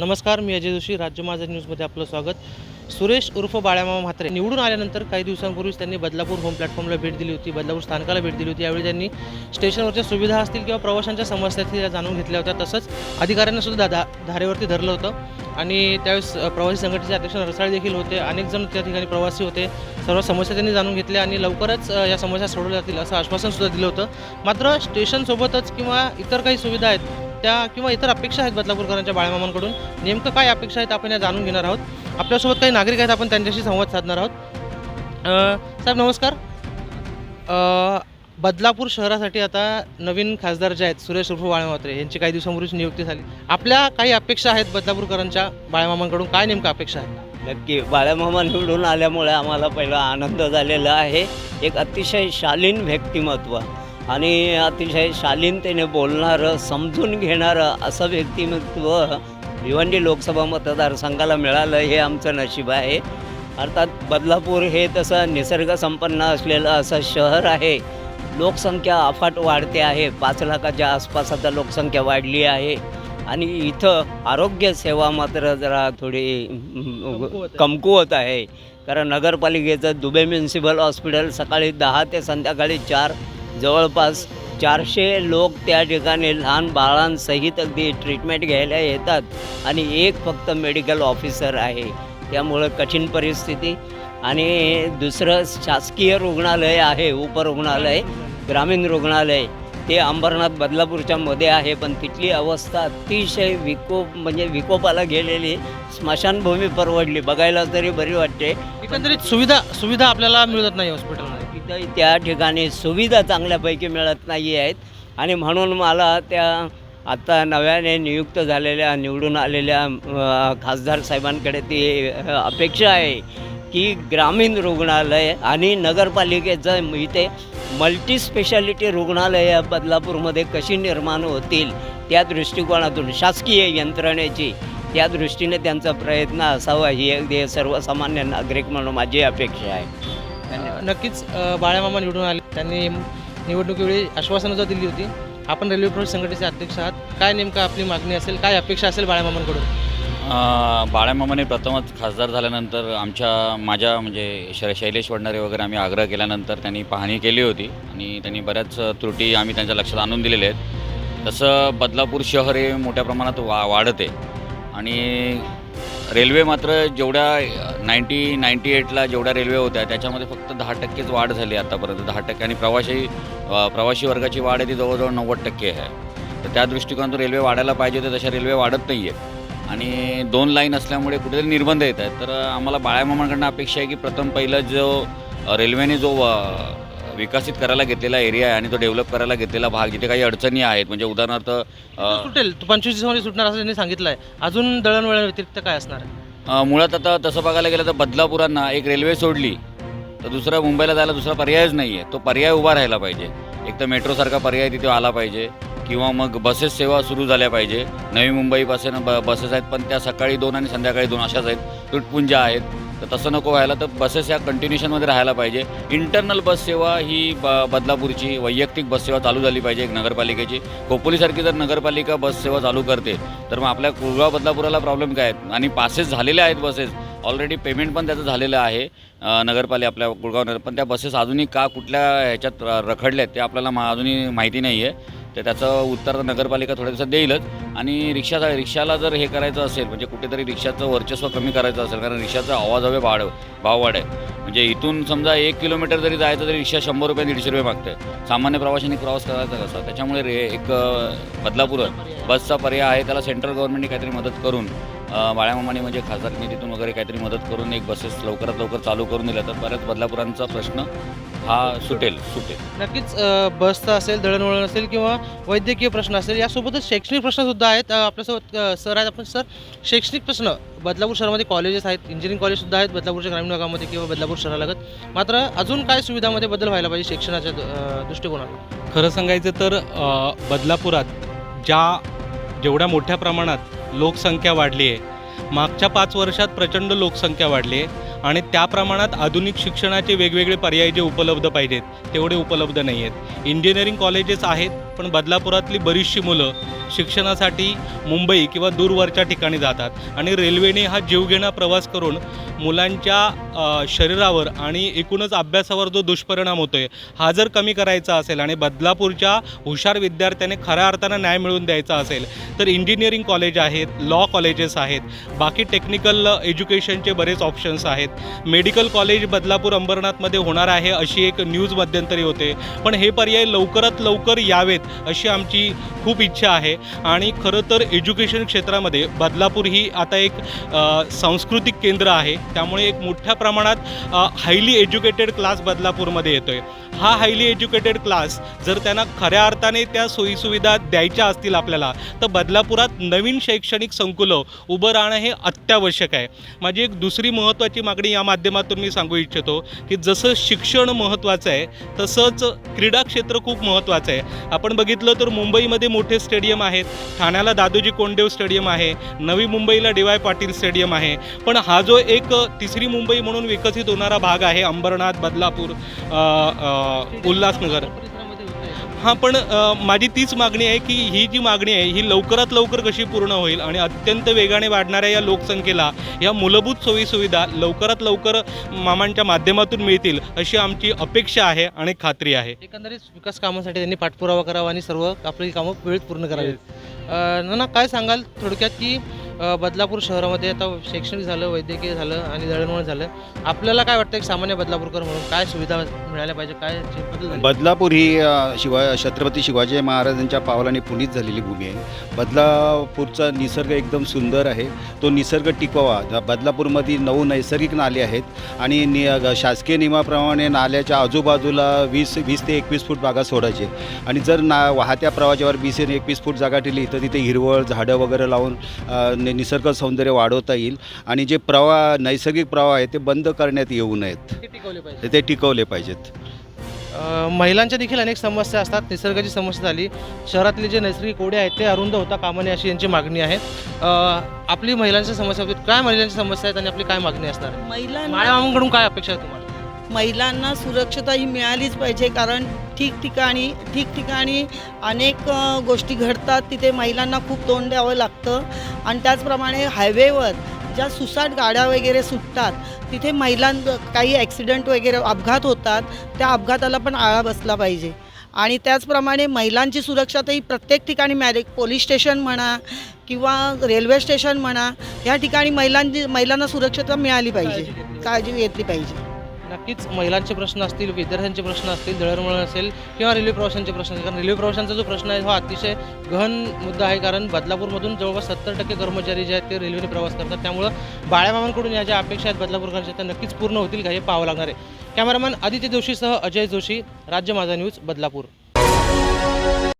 नमस्कार मी अजय जोशी राज्य माझा न्यूजमध्ये आपलं स्वागत. सुरेश उर्फ बाळामामा म्हात्रे निवडून आल्यानंतर काही दिवसांपूर्वीच त्यांनी बदलापूर होम प्लॅटफॉर्मला भेट दिली होती बदलापूर स्थानकाला भेट दिली होती. यावेळी त्यांनी स्टेशनवरच्या सुविधा असतील किंवा प्रवाशांच्या समस्या असतील जाणून घेतल्या होत्या. तसंच अधिकाऱ्यांना सुद्धा धा धारेवरती धरलं होतं. आणि त्यावेळेस प्रवासी संघटनेचे अध्यक्ष रसाळे देखील होते. अनेक जण त्या ठिकाणी प्रवासी होते. सर्व समस्या त्यांनी जाणून घेतल्या आणि लवकरच या समस्या सोडवल्या जातील असं आश्वासनसुद्धा दिलं होतं. मात्र स्टेशनसोबतच किंवा इतर काही सुविधा आहेत त्या किंवा इतर अपेक्षा आहेत बदलापूरकरांच्या बाळमामांकडून? नेमकं काय अपेक्षा आहेत आपण या जाणून घेणार आहोत. आपल्यासोबत काही नागरिक आहेत आपण त्यांच्याशी संवाद साधणार आहोत. साहेब नमस्कार. बदलापूर शहरासाठी आता नवीन खासदार जे आहेत सुरेश उर्फ बाळमात्रे यांची काही दिवसांपूर्वीच नियुक्ती झाली. आपल्या काही अपेक्षा आहेत बदलापूरकरांच्या बाळमामांकडून? काय नेमकं अपेक्षा आहेत? नक्की. बाळामामा निवडून आल्यामुळे आम्हाला पहिला आनंद झालेला आहे. एक अतिशय शालीन व्यक्तिमत्व. आणि अतिशय शालीनतेने बोलणारं समजून घेणारं असं व्यक्तिमत्व भिवंडी लोकसभा मतदारसंघाला मिळालं हे आमचं नशीब आहे. अर्थात बदलापूर हे तसं निसर्गसंपन्न असलेलं असं शहर आहे. लोकसंख्या अफाट वाढते आहे. पाच लाखाच्या आसपास आता लोकसंख्या वाढली आहे. आणि इथं आरोग्य सेवा मात्र जरा थोडी कमकुवत आहे. कमकुवत आहे कारण नगरपालिकेचं दुबे म्युन्सिपल हॉस्पिटल सकाळी दहा ते संध्याकाळी चार जवळपास चारशे लोक त्या ठिकाणी लहान बाळांसहित अगदी ट्रीटमेंट घ्यायला येतात आणि एक फक्त मेडिकल ऑफिसर आहे. त्यामुळं कठीण परिस्थिती. आणि दुसरं शासकीय रुग्णालय आहे उपरुग्णालय ग्रामीण रुग्णालय. ते अंबरनाथ बदलापूरच्या मध्ये आहे पण तिथली अवस्था अतिशय विकोप म्हणजे विकोपाला गेलेली स्मशानभूमी परवडली. बघायला तरी बरी वाटते. एकंदरीत सुविधा सुविधा आपल्याला मिळत नाही हॉस्पिटलमध्ये तर त्या ठिकाणी सुविधा चांगल्यापैकी मिळत नाही आहेत. आणि म्हणून मला त्या आत्ता नव्याने नियुक्त झालेल्या निवडून आलेल्या खासदार साहेबांकडे ती अपेक्षा आहे की ग्रामीण रुग्णालय आणि नगरपालिकेचं इथे मल्टी स्पेशालिटी रुग्णालय बदलापूरमध्ये कशी निर्माण होतील त्या दृष्टिकोनातून शासकीय यंत्रणेची त्या दृष्टीने त्यांचा प्रयत्न असावा ही अगदी सर्वसामान्य नागरिक म्हणून माझी अपेक्षा आहे. नक्कीच बाळ्यामामा निवडून आले. त्यांनी निवडणुकीवेळी आश्वासनं सुद्धा दिली होती आपण रेल्वे प्रवासी संघटनेचे अध्यक्ष आहात. काय नेमकं आपली मागणी असेल काय अपेक्षा असेल बाळ्यामामांकडून बाळ्यामामाने प्रथमच खासदार झाल्यानंतर आमच्या माझ्या म्हणजे श शैलेश वडणारे वगैरे आम्ही आग्रह केल्यानंतर त्यांनी पाहणी केली होती. आणि त्यांनी बऱ्याच त्रुटी आम्ही त्यांच्या लक्षात आणून दिलेल्या आहेत. तसं बदलापूर शहर हे मोठ्या प्रमाणात वा वाढते. आणि रेल्वे मात्र जेवढ्या नाईन्टी नाईन्टी एटला जेवढ्या रेल्वे होत्या त्याच्यामध्ये फक्त दहा टक्केच वाढ झाली आतापर्यंत. दहा टक्के आणि प्रवासी प्रवाशी प्रवासी वर्गाची वाढ आहे ती जवळजवळ नव्वद टक्के आहे. तर त्या दृष्टिकोनातून रेल्वे वाढायला पाहिजे तर तशा रेल्वे वाढत नाही आहेत आणि दोन लाईन असल्यामुळे कुठेतरी निर्बंध येत आहेत. तर आम्हाला बाळामामांकडनं अपेक्षा आहे की प्रथम पहिलं जो रेल्वेने जो विकसित करायला घेतलेला एरिया आहे आणि तो डेव्हलप करायला घेतलेला भाग जिथे काही अडचणी आहेत म्हणजे उदाहरणार्थ अ, सुटेल. पंचवीस दिवसामध्ये सुटणार असं त्यांनी सांगितलं आहे अजून दळणवळण व्यतिरिक्त काय असणार? आहे अ, मुळात आता तसं बघायला गेलं तर बदलापुरांना एक रेल्वे सोडली तर दुसरा मुंबईला जायला दुसरा पर्यायच नाही आहे तो पर्याय उभा राहायला पाहिजे. एक तर मेट्रोसारखा पर्याय तिथे आला पाहिजे किंवा मग बसेस सेवा सुरू झाल्या पाहिजे. नवी मुंबईपासून ब बसेस आहेत पण त्या सकाळी दोन आणि संध्याकाळी दोन अशाच आहेत. तुटपुंजा आहेत. तर तसं नको व्हायला तर बसेस या कंटिन्युशनमध्ये राहायला पाहिजे. इंटरनल बस सेवा ही ब बदलापूरची वैयक्तिक बससेवा चालू झाली पाहिजे एक नगरपालिकेची. खोपोलीसारखी जर नगरपालिका बससेवा चालू करते तर मग आपल्या कुळगाव बदलापुराला प्रॉब्लेम काय आहेत? आणि पासेस झालेले आहेत बसेस ऑलरेडी पेमेंट पण त्याचं झालेलं आहे नगरपालिका आपल्या कुळगाव नगर पण त्या बसेस अजूनही का कुठल्या ह्याच्यात रखडल्या आहेत ते आपल्याला मा अजूनही माहिती नाही आहे तर त्याचं उत्तर नगरपालिका थोड्या दिवसात देईलच. आणि रिक्षा रिक्षाला जर हे करायचं असेल म्हणजे कुठेतरी रिक्षाचं वर्चस्व कमी करायचं असेल कारण रिक्षाचा आवाज हवे भाड भाव वाढ आहे. म्हणजे इथून समजा एक किलोमीटर जरी जायचं तरी रिक्षा शंभर रुपये दीडशे रुपये मागते. सामान्य प्रवाशांनी प्रवास करायचा कसा? त्याच्यामुळे रे एक बदलापूर बसचा पर्याय आहे त्याला सेंट्रल गव्हर्नमेंटने काहीतरी मदत करून बाळ्यामामाने म्हणजे खासदार निधीतून वगैरे काहीतरी मदत करून एक बसेस लवकरात लवकर चालू करून दिल्या. तर बऱ्याच बदलापुरांचा प्रश्न हा सुटेल सुटेल. नक्कीच अ, बसचं असेल दळणवळण असेल किंवा वैद्यकीय प्रश्न असेल यासोबतच शैक्षणिक प्रश्नसुद्धा आहेत. अ, आपल्यासोबत अ, सर आहेत आपण सर शैक्षणिक प्रश्न बदलापूर शहरामध्ये कॉलेजेस आहेत इंजिनिअरिंग कॉलेजसुद्धा आहेत बदलापूरच्या ग्रामीण भागामध्ये किंवा बदलापूर शहरालगत मात्र अजून काय सुविधामध्ये बदल व्हायला पाहिजे शिक्षणाच्या अ, दृष्टिकोनातून? खरं सांगायचं तर अ, बदलापुरात ज्या जेवढ्या मोठ्या प्रमाणात लोकसंख्या वाढली आहे मागच्या पाच वर्षात प्रचंड लोकसंख्या वाढली आहे आणि त्या प्रमाणात आधुनिक शिक्षणाचे वेगवेगळे पर्याय जे उपलब्ध पाहिजेत तेवढे उपलब्ध नाही आहेत इंजिनिअरिंग कॉलेजेस आहेत पण बदलापुरातली बरीचशी मुलं शिक्षणासाठी मुंबई किंवा दूरवरच्या ठिकाणी जातात. आणि रेल्वेने हा जीवघेणा प्रवास करून मुलांच्या शरीरावर आणि एकूणच अभ्यासावर जो दुष्परिणाम होतो आहे हा जर कमी करायचा असेल आणि बदलापूरच्या हुशार विद्यार्थ्याने खऱ्या अर्थानं न्याय मिळवून द्यायचा असेल तर इंजिनिअरिंग कॉलेज आहेत लॉ कॉलेजेस आहेत बाकी टेक्निकल एज्युकेशनचे बरेच ऑप्शन्स आहेत. मेडिकल कॉलेज बदलापूर अंबरनाथमध्ये होणार आहे अशी एक न्यूज मध्यंतरी होते. पण हे पर्याय लवकरात लवकर यावेत अशी आमची खूप इच्छा आहे. आणि खरं तर एज्युकेशन क्षेत्रामध्ये बदलापूर ही आता एक सांस्कृतिक केंद्र आहे. त्यामुळे एक मोठ्या प्रमाणात हायली एज्युकेटेड क्लास बदलापूरमध्ये येतो आहे हा हायली एज्युकेटेड क्लास जर त्यांना खऱ्या अर्थाने त्या सोयीसुविधा द्यायच्या असतील आपल्याला तर बदलापुरात नवीन शैक्षणिक संकुलं उभं राहणं हे अत्यावश्यक आहे. माझी एक दुसरी महत्त्वाची मागणी या माध्यमातून मी सांगू इच्छितो की जसं शिक्षण महत्त्वाचं आहे तसंच क्रीडा क्षेत्र खूप महत्त्वाचं आहे. आपण बघितलं तर मुंबईमध्ये मोठे स्टेडियम आहेत. ठाण्याला दादोजी कोंडदेव स्टेडियम आहे. नवी मुंबईला डी वाय पाटील स्टेडियम आहे. पण हा जो एक तिसरी मुंबई म्हणून विकसित होणारा भाग आहे अंबरनाथ बदलापूर उल्हासनगर. हां पण माझी तीच मागणी आहे की ही जी मागणी आहे ही लवकरात लवकर कशी पूर्ण होईल आणि अत्यंत वेगाने वाढणाऱ्या या लोकसंख्येला या मूलभूत सोयीसुविधा लवकरात लवकर मामांच्या माध्यमातून मिळतील अशी आमची अपेक्षा आहे आणि खात्री आहे. एकंदरीत विकास कामासाठी त्यांनी पाठपुरावा करावा आणि सर्व आपली कामं वेळेत पूर्ण करावीत. अ, नाना काय सांगाल थोडक्यात की बदलापूर शहरामध्ये आता शैक्षणिक झालं वैद्यकीय झालं आणि दळणवळण झालं. आपल्याला काय वाटतं एक सामान्य बदलापूरकर म्हणून काय सुविधा मिळाल्या पाहिजे? काय बदल बदलापूर ही शिवा छत्रपती शिवाजी महाराजांच्या पावलाने पुनीत झालेली भूमी आहे. बदलापूरचा निसर्ग एकदम सुंदर आहे. तो निसर्ग टिकवा बदलापूरमध्ये नऊ नैसर्गिक नाले आहेत आणि नि शासकीय नियमाप्रमाणे नाल्याच्या आजूबाजूला वीस वीस ते एकवीस फूट जागा सोडायची आणि जर ना वाहत्या प्रवाहाच्यावर वीस ते एकवीस फूट जागा ठेवली तर तिथे हिरवळ झाडं वगैरे लावून अ, नि- निसर्ग सौंदर्य वाढवता येईल आणि जे प्रवाह नैसर्गिक प्रवाह आहे ते बंद करण्यात येऊ नयेत. ते टिकवले पाहिजे ते टिकवले पाहिजेत. महिलांच्या देखील अनेक समस्या असतात. निसर्गाची समस्या झाली. शहरातले जे नैसर्गिक ओढे आहेत ते अरुंद होता. कामा नये अशी यांची मागणी आहे. आपली महिलांच्या समस्या होती. काय महिलांची समस्या आहेत आणि आपली काय मागणी असणार आहे? महिलांना मायामामांकडून काय अपेक्षा आहे तुम्हाला? महिलांना सुरक्षता ही मिळालीच पाहिजे कारण ठिकठिकाणी ठिकठिकाणी अनेक गोष्टी घडतात तिथे महिलांना खूप तोंड द्यावं लागतं. आणि त्याचप्रमाणे हायवेवर ज्या सुसाट गाड्या वगैरे सुटतात तिथे महिलां काही ॲक्सिडेंट वगैरे अपघात होतात त्या अपघाताला पण आळा बसला पाहिजे. आणि त्याचप्रमाणे महिलांची सुरक्षा तर ही प्रत्येक ठिकाणी मॅरे पोलीस स्टेशन म्हणा किंवा रेल्वे स्टेशन म्हणा या ठिकाणी महिलांची महिलांना सुरक्षता मिळाली पाहिजे काळजी घेतली पाहिजे. नक्कीच महिलांचे प्रश्न असतील विद्यार्थ्यांचे प्रश्न असतील दळणवळण असेल किंवा रेल्वे प्रवाशांचे प्रश्न असतील. कारण रेल्वे प्रवाशांचा जो प्रश्न आहे हा अतिशय गहन मुद्दा आहे. कारण बदलापूरमधून जवळपास सत्तर टक्के कर्मचारी जे आहेत ते रेल्वेने प्रवास करतात. त्यामुळं बाळ्यामामांकडून या ज्या अपेक्षा आहेत बदलापूरकरांच्या त्या नक्कीच पूर्ण होतील का हे पाहावं लागणार आहे. कॅमेरामॅन आदित्य जोशीसह अजय जोशी राज्य माझा न्यूज बदलापूर.